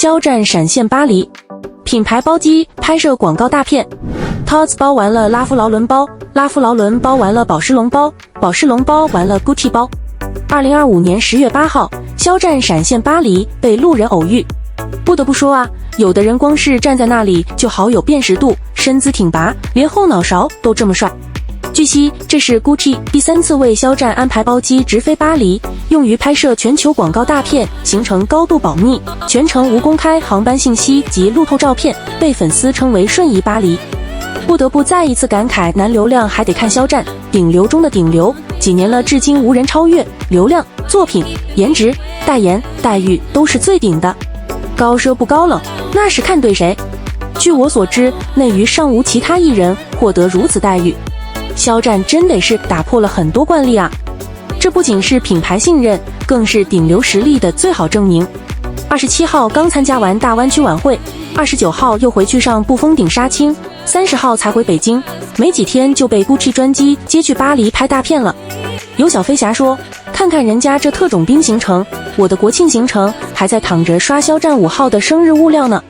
肖战闪现巴黎，品牌包机拍摄广告大片。，Tods 包完了拉夫劳伦包，拉夫劳伦包完了宝诗龙包，宝诗龙包完了 Gucci 包。二零二五年十月八号，肖战闪现巴黎，被路人偶遇。不得不说啊，有的人光是站在那里就好有辨识度，身姿挺拔，连后脑勺都这么帅。据悉，这是 Gucci 第三次为肖战安排包机直飞巴黎，用于拍摄全球广告大片，行程高度保密，全程无公开航班信息及路透照片，被粉丝称为“瞬移巴黎”。不得不再一次感慨，男流量还得看肖战，顶流中的顶流，几年了，至今无人超越。流量、作品、颜值、代言、待遇都是最顶的，高奢不高冷，那是看对谁。据我所知，内娱尚无其他艺人获得如此待遇，肖战真得是打破了很多惯例啊！这不仅是品牌信任，更是顶流实力的最好证明。二十七号刚参加完大湾区晚会，二十九号又回去上不封顶杀青。三十号才回北京，没几天就被 Gucci 专机接去巴黎拍大片了。有小飞侠说：“看看人家这特种兵行程，我的国庆行程还在躺着刷肖战五号的生日物料呢。”